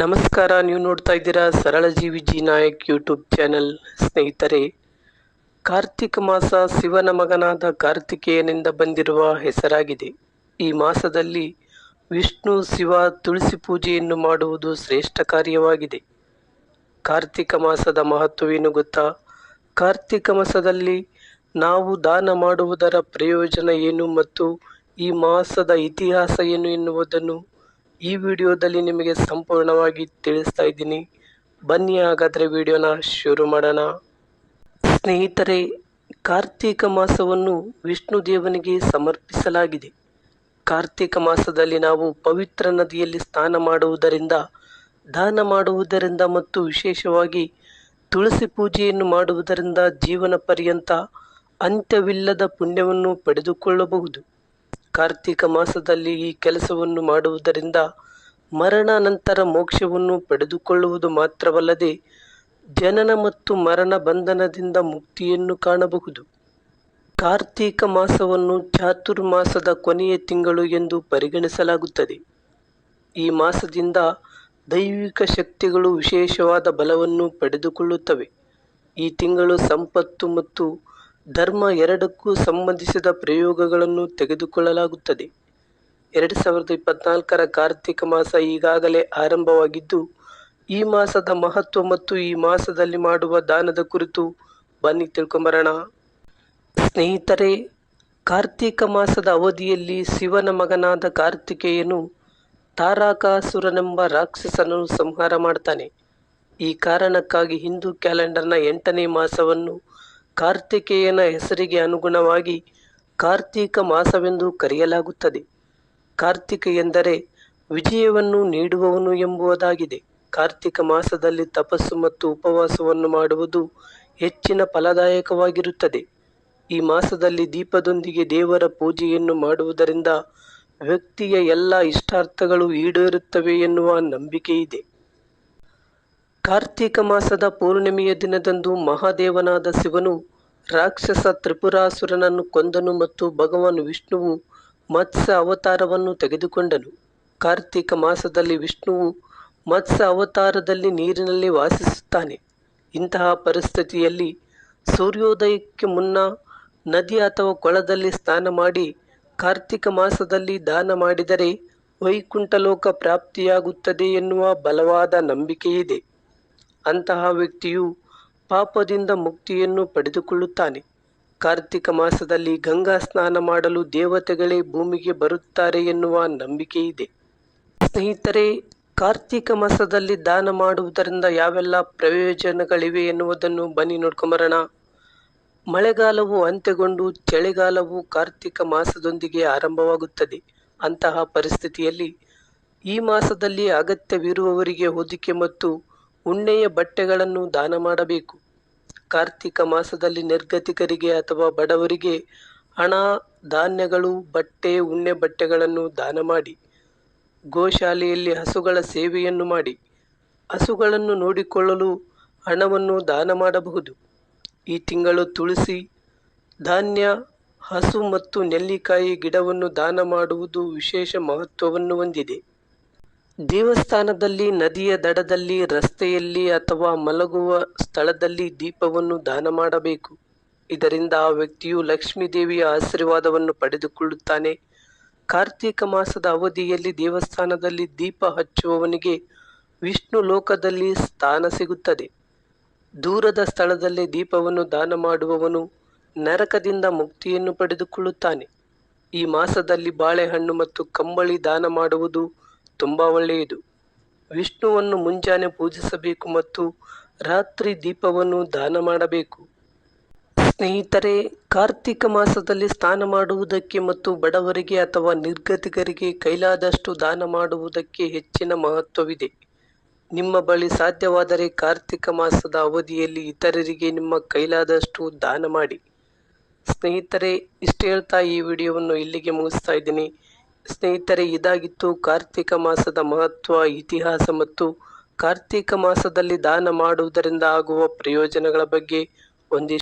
ನಮಸ್ಕಾರ. ನೀವು ನೋಡ್ತಾ ಇದ್ದೀರಾ ಸರಳ ಜೀವಿ ಜಿ ನಾಯಕ್ ಯೂಟ್ಯೂಬ್ ಚಾನೆಲ್. ಸ್ನೇಹಿತರೆ, ಕಾರ್ತಿಕ ಮಾಸ ಶಿವನ ಮಗನಾದ ಕಾರ್ತಿಕೇಯನಿಂದ ಬಂದಿರುವ ಹೆಸರಾಗಿದೆ. ಈ ಮಾಸದಲ್ಲಿ ವಿಷ್ಣು, ಶಿವ ತುಳಸಿ ಪೂಜೆಯನ್ನು ಮಾಡುವುದು ಶ್ರೇಷ್ಠ ಕಾರ್ಯವಾಗಿದೆ. ಕಾರ್ತಿಕ ಮಾಸದ ಮಹತ್ವವೇನು ಗೊತ್ತಾ? ಕಾರ್ತಿಕ ಮಾಸದಲ್ಲಿ ನಾವು ದಾನ ಮಾಡುವುದರ ಪ್ರಯೋಜನ ಏನು ಮತ್ತು ಈ ಮಾಸದ ಇತಿಹಾಸ ಏನು ಎನ್ನುವುದನ್ನು ಈ ವಿಡಿಯೋದಲ್ಲಿ ನಿಮಗೆ ಸಂಪೂರ್ಣವಾಗಿ ತಿಳಿಸ್ತಾ ಇದ್ದೀನಿ. ಬನ್ನಿ ಹಾಗಾದರೆ ವಿಡಿಯೋನ ಶುರು ಮಾಡೋಣ. ಸ್ನೇಹಿತರೆ, ಕಾರ್ತೀಕ ಮಾಸವನ್ನು ವಿಷ್ಣು ದೇವನಿಗೆ ಸಮರ್ಪಿಸಲಾಗಿದೆ. ಕಾರ್ತೀಕ ಮಾಸದಲ್ಲಿ ನಾವು ಪವಿತ್ರ ನದಿಯಲ್ಲಿ ಸ್ನಾನ ಮಾಡುವುದರಿಂದ, ದಾನ ಮಾಡುವುದರಿಂದ ಮತ್ತು ವಿಶೇಷವಾಗಿ ತುಳಸಿ ಪೂಜೆಯನ್ನು ಮಾಡುವುದರಿಂದ ಜೀವನ ಪರ್ಯಂತ ಅಂತ್ಯವಿಲ್ಲದ ಪುಣ್ಯವನ್ನು ಪಡೆದುಕೊಳ್ಳಬಹುದು. ಕಾರ್ತೀಕ ಮಾಸದಲ್ಲಿ ಈ ಕೆಲಸವನ್ನು ಮಾಡುವುದರಿಂದ ಮರಣಾನಂತರ ಮೋಕ್ಷವನ್ನು ಪಡೆದುಕೊಳ್ಳುವುದು ಮಾತ್ರವಲ್ಲದೆ ಜನನ ಮತ್ತು ಮರಣ ಬಂಧನದಿಂದ ಮುಕ್ತಿಯನ್ನು ಕಾಣಬಹುದು. ಕಾರ್ತಿಕ ಮಾಸವನ್ನು ಚಾತುರ್ಮಾಸದ ಕೊನೆಯ ತಿಂಗಳು ಎಂದು ಪರಿಗಣಿಸಲಾಗುತ್ತದೆ. ಈ ಮಾಸದಿಂದ ದೈವಿಕ ಶಕ್ತಿಗಳು ವಿಶೇಷವಾದ ಬಲವನ್ನು ಪಡೆದುಕೊಳ್ಳುತ್ತವೆ. ಈ ತಿಂಗಳು ಸಂಪತ್ತು ಮತ್ತು ಧರ್ಮ ಎರಡಕ್ಕೂ ಸಂಬಂಧಿಸಿದ ಪ್ರಯೋಗಗಳನ್ನು ತೆಗೆದುಕೊಳ್ಳಲಾಗುತ್ತದೆ. ಎರಡು ಸಾವಿರದ ಇಪ್ಪತ್ನಾಲ್ಕರ ಕಾರ್ತಿಕ ಮಾಸ ಈಗಾಗಲೇ ಆರಂಭವಾಗಿದ್ದು, ಈ ಮಾಸದ ಮಹತ್ವ ಮತ್ತು ಈ ಮಾಸದಲ್ಲಿ ಮಾಡುವ ದಾನದ ಕುರಿತು ಬನ್ನಿ ತಿಳ್ಕೊಂಬರೋಣ. ಸ್ನೇಹಿತರೆ, ಕಾರ್ತಿಕ ಮಾಸದ ಅವಧಿಯಲ್ಲಿ ಶಿವನ ಮಗನಾದ ಕಾರ್ತಿಕೇಯನು ತಾರಾಕಾಸುರನೆಂಬ ರಾಕ್ಷಸನನ್ನು ಸಂಹಾರ ಮಾಡ್ತಾನೆ. ಈ ಕಾರಣಕ್ಕಾಗಿ ಹಿಂದೂ ಕ್ಯಾಲೆಂಡರ್ನ ಎಂಟನೇ ಮಾಸವನ್ನು ಕಾರ್ತಿಕೇಯನ ಹೆಸರಿಗೆ ಅನುಗುಣವಾಗಿ ಕಾರ್ತೀಕ ಮಾಸವೆಂದು ಕರೆಯಲಾಗುತ್ತದೆ. ಕಾರ್ತಿಕ ಎಂದರೆ ವಿಜಯವನ್ನು ನೀಡುವವನು ಎಂಬುದಾಗಿದೆ. ಕಾರ್ತಿಕ ಮಾಸದಲ್ಲಿ ತಪಸ್ಸು ಮತ್ತು ಉಪವಾಸವನ್ನು ಮಾಡುವುದು ಹೆಚ್ಚಿನ ಫಲದಾಯಕವಾಗಿರುತ್ತದೆ. ಈ ಮಾಸದಲ್ಲಿ ದೀಪದೊಂದಿಗೆ ದೇವರ ಪೂಜೆಯನ್ನು ಮಾಡುವುದರಿಂದ ವ್ಯಕ್ತಿಯ ಎಲ್ಲ ಇಷ್ಟಾರ್ಥಗಳು ಈಡೇರುತ್ತವೆ ಎನ್ನುವ ನಂಬಿಕೆ ಇದೆ ಕಾರ್ತೀಕ ಮಾಸದ ಪೂರ್ಣಿಮೆಯ ದಿನದಂದು ಮಹಾದೇವನಾದ ಶಿವನು ರಾಕ್ಷಸ ತ್ರಿಪುರಾಸುರನನ್ನು ಕೊಂದನು ಮತ್ತು ಭಗವಾನ್ ವಿಷ್ಣುವು ಮತ್ಸ್ಯ ಅವತಾರವನ್ನು ತೆಗೆದುಕೊಂಡನು. ಕಾರ್ತೀಕ ಮಾಸದಲ್ಲಿ ವಿಷ್ಣುವು ಮತ್ಸ್ಯ ಅವತಾರದಲ್ಲಿ ನೀರಿನಲ್ಲಿ ವಾಸಿಸುತ್ತಾನೆ. ಇಂತಹ ಪರಿಸ್ಥಿತಿಯಲ್ಲಿ ಸೂರ್ಯೋದಯಕ್ಕೆ ಮುನ್ನ ನದಿ ಅಥವಾ ಕೊಳದಲ್ಲಿ ಸ್ನಾನ ಮಾಡಿ ಕಾರ್ತಿಕ ಮಾಸದಲ್ಲಿ ದಾನ ಮಾಡಿದರೆ ವೈಕುಂಠಲೋಕ ಪ್ರಾಪ್ತಿಯಾಗುತ್ತದೆ ಎನ್ನುವ ಬಲವಾದ ನಂಬಿಕೆಯಿದೆ. ಅಂತಹ ವ್ಯಕ್ತಿಯು ಪಾಪದಿಂದ ಮುಕ್ತಿಯನ್ನು ಪಡೆದುಕೊಳ್ಳುತ್ತಾನೆ. ಕಾರ್ತಿಕ ಮಾಸದಲ್ಲಿ ಗಂಗಾ ಸ್ನಾನ ಮಾಡಲು ದೇವತೆಗಳೇ ಭೂಮಿಗೆ ಬರುತ್ತಾರೆ ಎನ್ನುವ ನಂಬಿಕೆ ಇದೆ. ಸ್ನೇಹಿತರೆ, ಕಾರ್ತಿಕ ಮಾಸದಲ್ಲಿ ದಾನ ಮಾಡುವುದರಿಂದ ಯಾವೆಲ್ಲ ಪ್ರಯೋಜನಗಳಿವೆ ಎನ್ನುವುದನ್ನು ಬನ್ನಿ ನೋಡ್ಕೊಂಬರೋಣ. ಮಳೆಗಾಲವು ಅಂತ್ಯಗೊಂಡು ಚಳಿಗಾಲವು ಕಾರ್ತಿಕ ಮಾಸದೊಂದಿಗೆ ಆರಂಭವಾಗುತ್ತದೆ. ಅಂತಹ ಪರಿಸ್ಥಿತಿಯಲ್ಲಿ ಈ ಮಾಸದಲ್ಲಿ ಅಗತ್ಯವಿರುವವರಿಗೆ ಹೊದಿಕೆ ಮತ್ತು ಉಣ್ಣೆಯ ಬಟ್ಟೆಗಳನ್ನು ದಾನ ಮಾಡಬೇಕು. ಕಾರ್ತಿಕ ಮಾಸದಲ್ಲಿ ನಿರ್ಗತಿಕರಿಗೆ ಅಥವಾ ಬಡವರಿಗೆ ಹಣ, ಧಾನ್ಯಗಳು, ಬಟ್ಟೆ, ಉಣ್ಣೆ ಬಟ್ಟೆಗಳನ್ನು ದಾನ ಮಾಡಿ. ಗೋಶಾಲೆಯಲ್ಲಿ ಹಸುಗಳ ಸೇವೆಯನ್ನು ಮಾಡಿ. ಹಸುಗಳನ್ನು ನೋಡಿಕೊಳ್ಳಲು ಹಣವನ್ನು ದಾನ ಮಾಡಬಹುದು. ಈ ತಿಂಗಳು ತುಳಸಿ, ಧಾನ್ಯ, ಹಸು ಮತ್ತು ನೆಲ್ಲಿಕಾಯಿ ಗಿಡವನ್ನು ದಾನ ಮಾಡುವುದು ವಿಶೇಷ ಮಹತ್ವವನ್ನು ಹೊಂದಿದೆ. ದೇವಸ್ಥಾನದಲ್ಲಿ, ನದಿಯ ದಡದಲ್ಲಿ, ರಸ್ತೆಯಲ್ಲಿ ಅಥವಾ ಮಲಗುವ ಸ್ಥಳದಲ್ಲಿ ದೀಪವನ್ನು ದಾನ ಮಾಡಬೇಕು. ಇದರಿಂದ ಆ ವ್ಯಕ್ತಿಯು ಲಕ್ಷ್ಮೀ ದೇವಿಯ ಆಶೀರ್ವಾದವನ್ನು ಪಡೆದುಕೊಳ್ಳುತ್ತಾನೆ. ಕಾರ್ತೀಕ ಮಾಸದ ಅವಧಿಯಲ್ಲಿ ದೇವಸ್ಥಾನದಲ್ಲಿ ದೀಪ ಹಚ್ಚುವವನಿಗೆ ವಿಷ್ಣು ಲೋಕದಲ್ಲಿ ಸ್ಥಾನ ಸಿಗುತ್ತದೆ. ದೂರದ ಸ್ಥಳದಲ್ಲಿ ದೀಪವನ್ನು ದಾನ ಮಾಡುವವನು ನರಕದಿಂದ ಮುಕ್ತಿಯನ್ನು ಪಡೆದುಕೊಳ್ಳುತ್ತಾನೆ. ಈ ಮಾಸದಲ್ಲಿ ಬಾಳೆಹಣ್ಣು ಮತ್ತು ಕಂಬಳಿ ದಾನ ಮಾಡುವುದು ತುಂಬ ಒಳ್ಳೆಯದು. ವಿಷ್ಣುವನ್ನು ಮುಂಜಾನೆ ಪೂಜಿಸಬೇಕು ಮತ್ತು ರಾತ್ರಿ ದೀಪವನ್ನು ದಾನ ಮಾಡಬೇಕು. ಸ್ನೇಹಿತರೆ, ಕಾರ್ತಿಕ ಮಾಸದಲ್ಲಿ ಸ್ನಾನ ಮಾಡುವುದಕ್ಕೆ ಮತ್ತು ಬಡವರಿಗೆ ಅಥವಾ ನಿರ್ಗತಿಕರಿಗೆ ಕೈಲಾದಷ್ಟು ದಾನ ಮಾಡುವುದಕ್ಕೆ ಹೆಚ್ಚಿನ ಮಹತ್ವವಿದೆ. ನಿಮ್ಮ ಬಳಿ ಸಾಧ್ಯವಾದರೆ ಕಾರ್ತಿಕ ಮಾಸದ ಅವಧಿಯಲ್ಲಿ ಇತರರಿಗೆ ನಿಮ್ಮ ಕೈಲಾದಷ್ಟು ದಾನ ಮಾಡಿ. ಸ್ನೇಹಿತರೆ, ಇಷ್ಟು ಹೇಳ್ತಾ ಈ ವಿಡಿಯೋವನ್ನು ಇಲ್ಲಿಗೆ ಮುಗಿಸ್ತಾ ಇದ್ದೀನಿ. ಸ್ನೇಹಿತರೆ, ಇದಾಗಿತ್ತು ಕಾರ್ತಿಕ ಮಾಸದ ಮಹತ್ವ, ಇತಿಹಾಸ ಮತ್ತು ಕಾರ್ತಿಕ ಮಾಸದಲ್ಲಿ ದಾನ ಮಾಡುವುದರಿಂದ ಆಗುವ ಪ್ರಯೋಜನಗಳ ಬಗ್ಗೆ ಒಂದಿಷ್ಟು